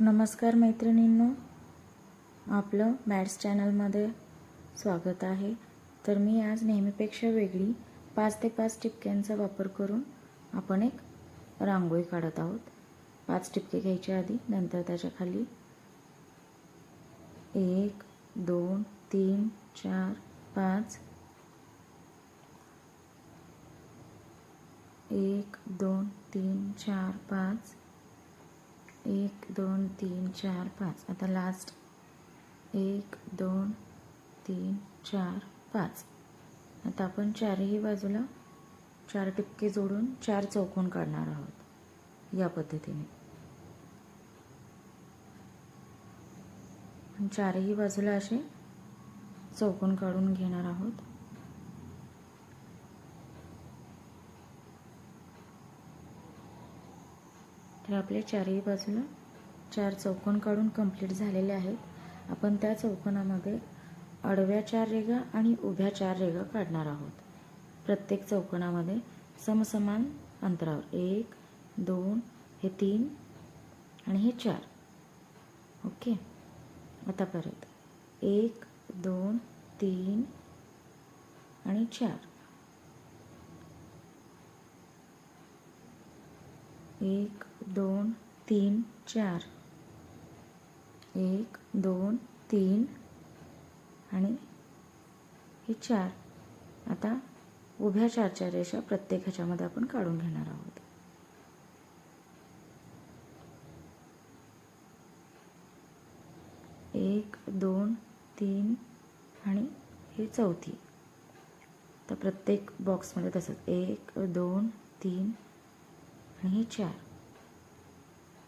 नमस्कार मैत्रिणींनो. आपलं मॅट्स चॅनलमध्ये स्वागत आहे. तर मी आज नेहमीपेक्षा वेगळी पाच ते पाच टिपक्यांचा वापर करून आपण एक रांगोळी काढत आहोत. पाच टिपके घ्यायच्या आधी नंतर त्याच्याखाली एक दोन तीन चार पाच. एक दोन तीन चार पाच. एक दोन तीन चार पाच. आता लास्ट एक दोन तीन चार पाच. आता आपण चारही बाजूला चार टिपके जोडून चार चौकोन काढणार आहोत या पद्धतीने. चारही बाजूला असे चौकोन काढून घेणार आहोत. तर आपले चारही बाजूला चार चौकोन काढून कंप्लीट झालेले आहेत. आपण त्या चौकोनामध्ये आडव्या चार रेगा आणि उभ्या चार रेगा काढणार आहोत. प्रत्येक चौकोनामध्ये समसमान अंतरावर एक दोन हे तीन आणि हे चार. ओके? आता परत. एक दोन तीन आणि चार. एक दोन तीन चार. एक दोन तीन आणि हे चार. आता उभ्या चार चार रेषा प्रत्येक ह्याच्यामध्ये आपण काढून घेणार आहोत. एक दोन तीन आणि हे चौथी. तर प्रत्येक बॉक्समध्ये तसंच एक दोन तीन आणि हे चार.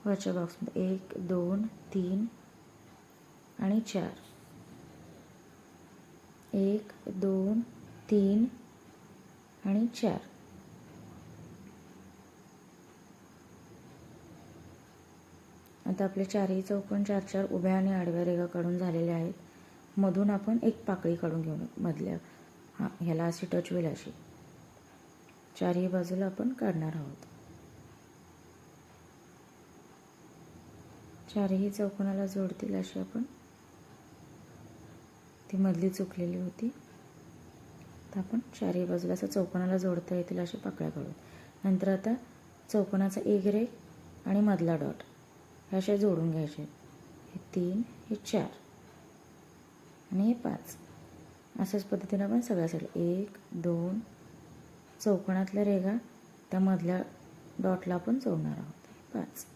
वरच्या बॉक्समध्ये एक दोन तीन आणि चार. एक दोन तीन आणि चार. आता आपले चारही चौकण चार चार उभ्या आणि आडव्या रेगा काढून झालेल्या आहेत. मधून आपण एक पाकळी काढून घेऊन मधल्या हां ह्याला अशी टच होईल अशी. चारही बाजूला आपण काढणार आहोत. चारही चौकोनाला जोडतील अशी आपण ती मधली चुकलेली होती. तर आपण चारही बाजूला असं चौकोनाला जोडता येतील अशा पाकळ्या काढू नंतर आता चौकोनाचा एक रेख आणि मधला डॉट ह्या असे जोडून घ्यायचे. हे तीन हे चार आणि हे पाच. अशाच पद्धतीनं आपण सगळ्या साईड एक दोन चौकोनातल्या रेगा त्या मधल्या डॉटला आपण जोडणार आहोत. पाच.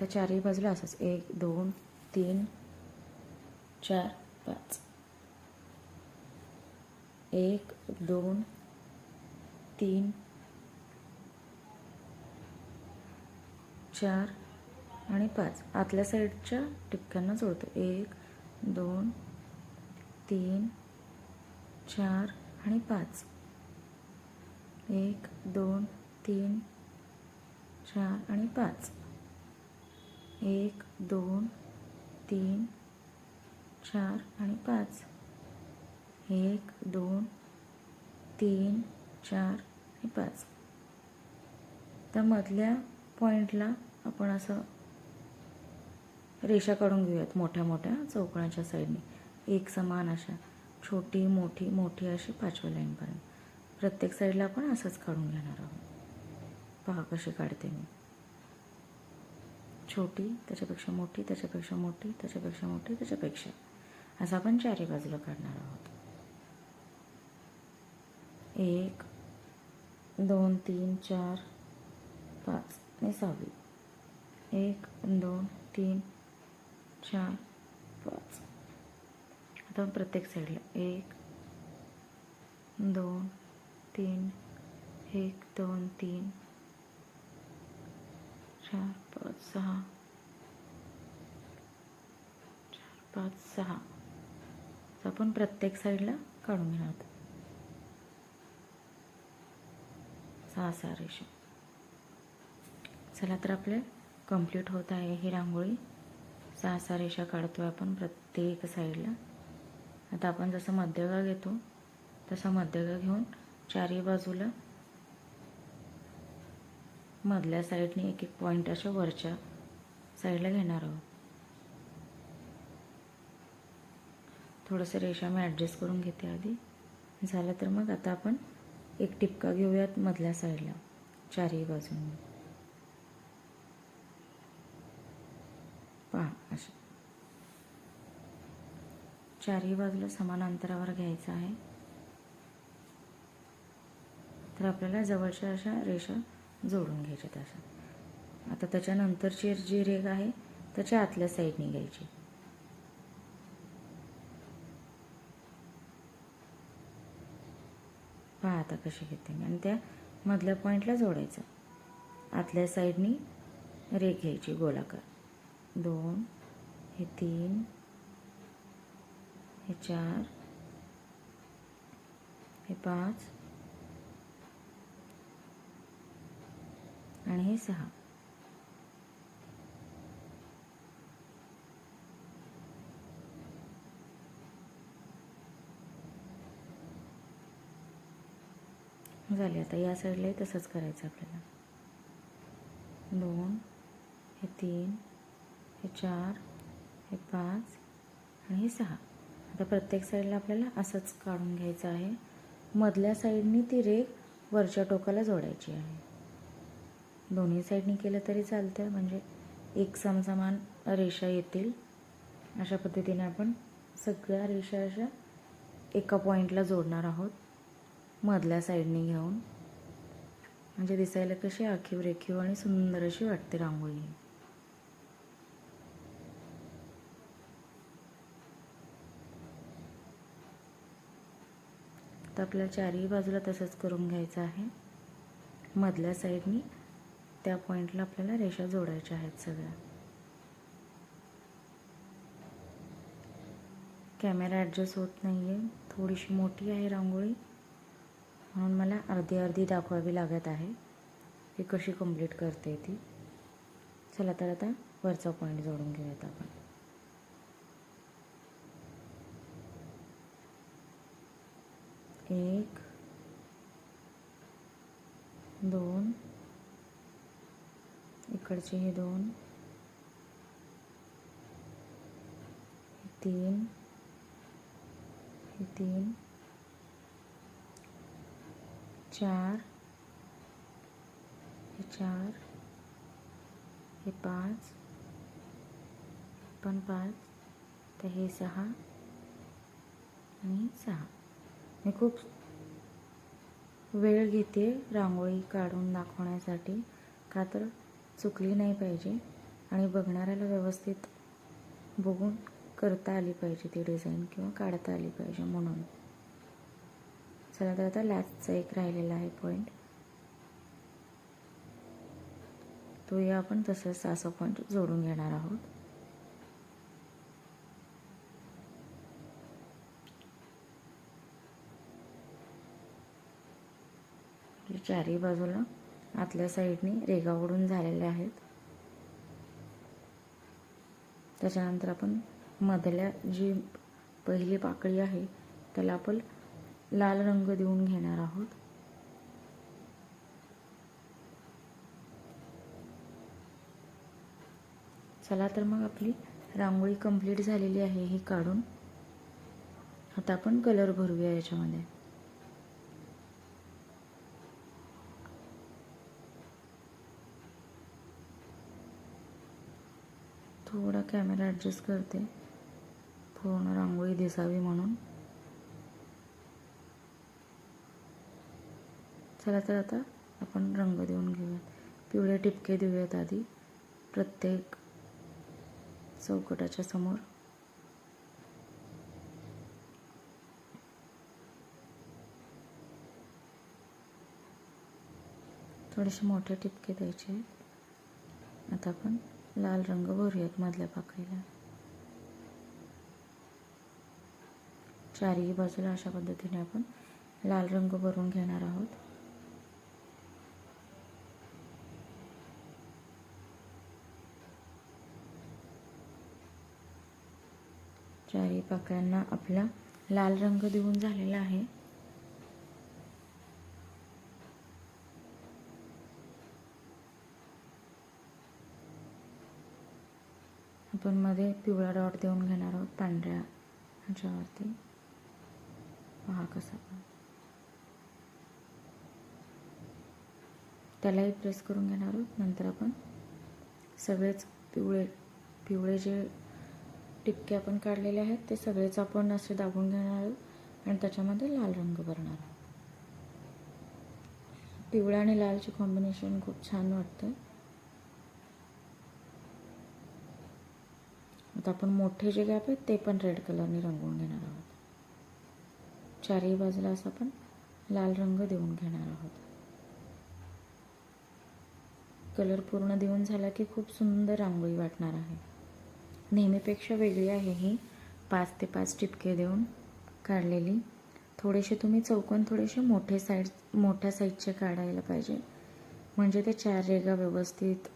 आता चारही बाजूला असंच. एक दोन तीन चार पाच. एक दोन तीन चार आणि पाच. आतल्या साईडच्या टिपक्यांना जोडतो. एक दोन तीन चार आणि पाच. एक दोन तीन चार आणि पाच. एक दोन तीन चार आणि पाच. एक दोन तीन चार आणि पाच. त्या मधल्या पॉईंटला आपण असं रेषा काढून घेऊयात मोठ्या मोठ्या चौकणाच्या साईडने. एक समान अशा छोटी मोठी मोठी अशी पाचव्या लाईनपर्यंत. प्रत्येक साईडला आपण असंच काढून घेणार आहोत. पहा कशी काढते मी. छोटी त्याच्यापेक्षा मोठी त्याच्यापेक्षा मोठी त्याच्यापेक्षा मोठी त्याच्यापेक्षा. असं आपण चारही बाजूला काढणार आहोत. एक दोन तीन चार पाच आणि सहावी. एक दोन तीन चार पाच. आता प्रत्येक साईडला एक दोन तीन एक दोन तीन चार पाच सहा. चार पाच सहा आपण प्रत्येक साईडला काढून घेणार आहोत. सहा सहा रेषा. चला तर आपले कंप्लीट होत आहे ही रांगोळी. सहा सहा रेषा काढतो आहे आपण प्रत्येक साईडला. आता आपण जसं मध्यगा घेतो तसा मध्यगा घेऊन चारही बाजूला मधल्या साईडने एक एक पॉईंट अशा वरच्या साईडला घेणार आहोत. थोडंसं रेषा मी ॲडजस्ट करून घेते आधी. झालं तर मग आता आपण एक टिपका घेऊयात मधल्या साईडला चारही बाजूंनी. पहा अशा. चारही बाजूला समान अंतरावर घ्यायचं आहे. तर आपल्याला जवळच्या अशा रेषा जोडून घ्यायच्यात अशा आता त्याच्यानंतरची जी रेग आहे त्याच्या आतल्या साईडने घ्यायची. पहा आता कशी घेते मी. आणि त्या मधल्या पॉईंटला जोडायचं. आतल्या साईडनी रेग घ्यायची गोलाकार. दोन हे तीन हे चार हे पाच आणि हे सहा. झाले आता या साईडलाही तसंच करायचं आपल्याला. दोन हे तीन हे चार हे पाच आणि हे सहा. आता प्रत्येक साईडला आपल्याला असंच काढून घ्यायचं आहे. मधल्या साईडनी ती रेख वरच्या टोकाला जोडायची आहे. दोन्ही साईडनी केलं तरी चालतं म्हणजे एक समसमान रेषा येतील. अशा पद्धतीने आपण सगळ्या रेषा अशा एका पॉईंटला जोडणार आहोत. मधल्या साईडने घेऊन. म्हणजे दिसायला कशी आखीव रेखीव आणि सुंदर अशी वाटते रांगोळी. तर आपल्याला चारही बाजूला तसंच करून घ्यायचं आहे. मधल्या साईडनी त्या पॉईंटला आपल्याला रेषा जोडायच्या आहेत सगळ्या. कॅमेरा ॲडजस्ट होत नाही आहे थोडीशी मोठी आहे रांगोळी. म्हणून मला अर्धी अर्धी दाखवावी लागत आहे. ती कशी कंप्लीट करते ती. चला तर आता वरचा पॉईंट जोडून घेऊयात आपण. एक दोन इकडचे हे दोन. हे तीन. हे तीन. चार. हे चार. हे पाच. पण पाच. तर हे सहा आणि सहा. मी खूप वेळ घेते रांगोळी काढून दाखवण्यासाठी. का तर चुकली नाही पाहिजे आणि बघणाऱ्याला व्यवस्थित बघून करता आली पाहिजे ती डिझाईन किंवा काढता आली पाहिजे म्हणून. चला तर आता लास्टचा एक राहिलेला आहे पॉईंट तो या आपण तसंच असं पॉईंट जोडून घेणार आहोत. म्हणजे चारही बाजूला आतल्या साईडने रेगा ओढून झालेल्या आहेत. त्याच्यानंतर आपण मधल्या जी पहिली पाकळी आहे त्याला आपण लाल रंग देऊन घेणार आहोत. चला तर मग आपली रांगोळी कंप्लीट झालेली आहे ही काढून. आता आपण कलर भरूया याच्यामध्ये. थोडा कॅमेरा ॲडजस्ट करते. पूर्ण रांगोळी दिसावी म्हणून. चला तर आता आपण रंग देऊन घेऊयात. पिवळे टिपके देऊयात आधी. प्रत्येक चौकटाच्या समोर. थोडेसे मोठे टिपके द्यायचे आता आपण लाल रंग भरूयात मधल्या पाकळीला. चारही बाजूला अशा पद्धतीने आपण लाल रंग भरून घेणार आहोत. चारही पाकळ्यांना आपला लाल रंग देऊन झालेला आहे. आपण मध्ये पिवळा डॉट देऊन घेणार आहोत पांढऱ्या ह्याच्यावरती. पहा कसा. त्यालाही प्रेस करून घेणार आहोत. नंतर आपण सगळेच पिवळे पिवळे जे टिपके आपण काढलेले आहेत ते सगळेच आपण असे दाबून घेणार आहोत आणि त्याच्यामध्ये लाल रंग भरणार आहोत. पिवळ्या आणि लालचे कॉम्बिनेशन खूप छान वाटतं आता आपण मोठे जे गॅप आहेत ते पण रेड कलरने रंगवून घेणार आहोत. चारही बाजूला असं आपण लाल रंग देऊन घेणार आहोत. कलर पूर्ण देऊन झाला की खूप सुंदर रांगोळी वाटणार आहे. नेहमीपेक्षा वेगळी आहे ही. पाच ते पाच टिपके देऊन काढलेली. थोडेसे तुम्ही चौकोन थोडेसे मोठे साईड मोठ्या साईजचे काढायला पाहिजे. म्हणजे ते चार रेगा व्यवस्थित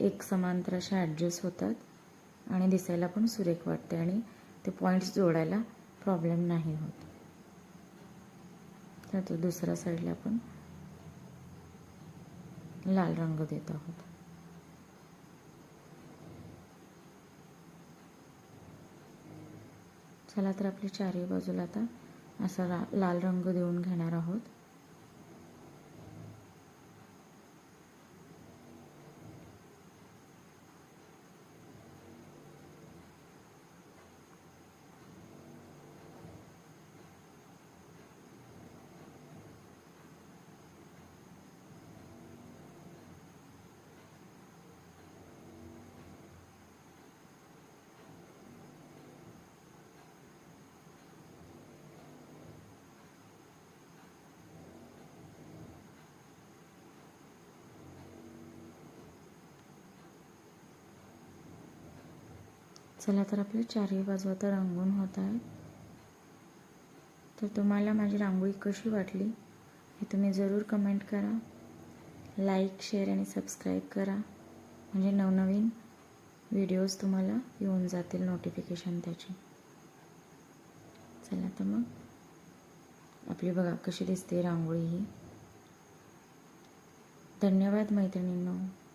एक समांतर अशा ॲडजस्ट होतात. आणि दिसायला पण सुरेख वाटते आणि ते पॉईंट्स जोडायला प्रॉब्लेम नाही होत. तर तो दुसऱ्या साईडला आपण लाल रंग देत आहोत. चला तर आपली चारही बाजूला आता असा लाल रंग देऊन घेणार आहोत. चला तर आपल्या चारही बाजू आता रंगून होत आहेत. तर तुम्हाला माझी रांगोळी कशी वाटली हे तुम्ही ज़रूर कमेंट करा. लाईक शेअर आणि सबस्क्राईब करा. म्हणजे नवनवीन व्हिडिओज तुम्हाला येऊन जातील नोटिफिकेशन त्याची. चला तर मग. आपली बघा कशी दिसते रांगोळी ही. धन्यवाद मैत्रिणींनो.